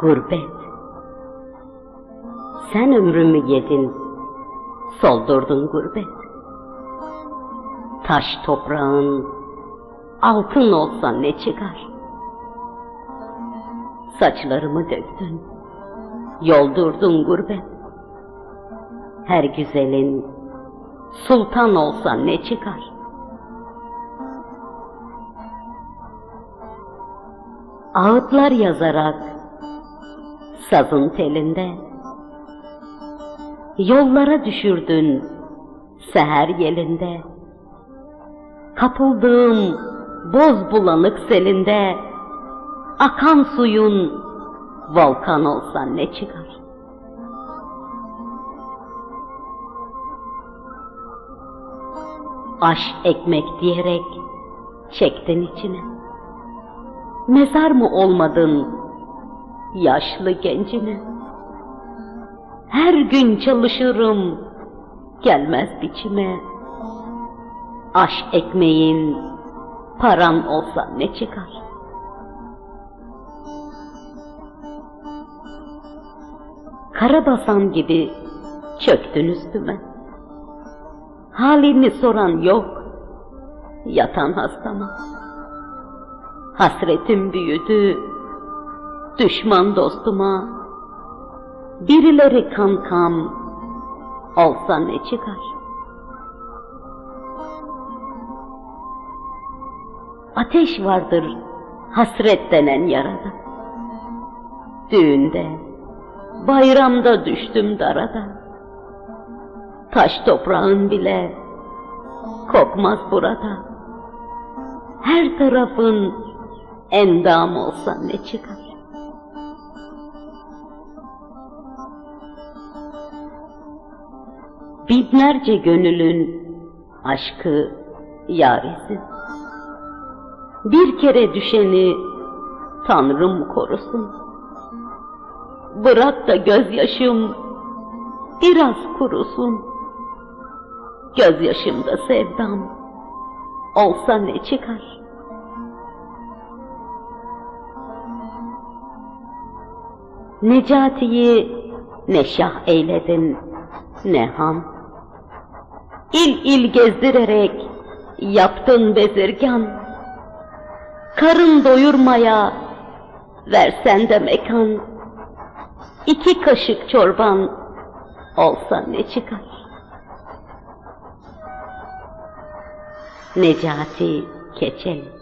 Gurbet. Sen ömrümü yedin, soldurdun gurbet. Taş toprağın altın olsa ne çıkar? Saçlarımı döktün, yoldurdun gurbet. Her güzelin sultan olsa ne çıkar? Ağıtlar yazarak sazın telinde. Yollara düşürdün seher yelinde. Kapıldığım boz bulanık selinde. Akan suyun volkan olsa ne çıkar? Aş ekmek diyerek çektin içine. Mezar mı olmadın yaşlı gencine? Her gün çalışırım gelmez biçime. Aş ekmeğin paran olsa ne çıkar? Karabasan gibi çöktün üstüme. Halini soran yok yatan hastama. Hasretim büyüdü düşman dostuma. Birileri kankam olsa ne çıkar? Ateş vardır hasret denen yarada. Düğünde, bayramda düştüm darada. Taş toprağın bile kokmaz burada. Her tarafın endam olsa ne çıkar? Binlerce gönülün aşkı yarisi. Bir kere düşeni Tanrım korusun. Bırak da gözyaşım biraz kurusun. Gözyaşımda sevdam olsa ne çıkar? Necati'yi ne şah eyledin ne ham. İl il gezdirerek yaptın bezirgan. Karın doyurmaya versen de mekan. İki kaşık çorban olsa ne çıkar? Necati Keçeli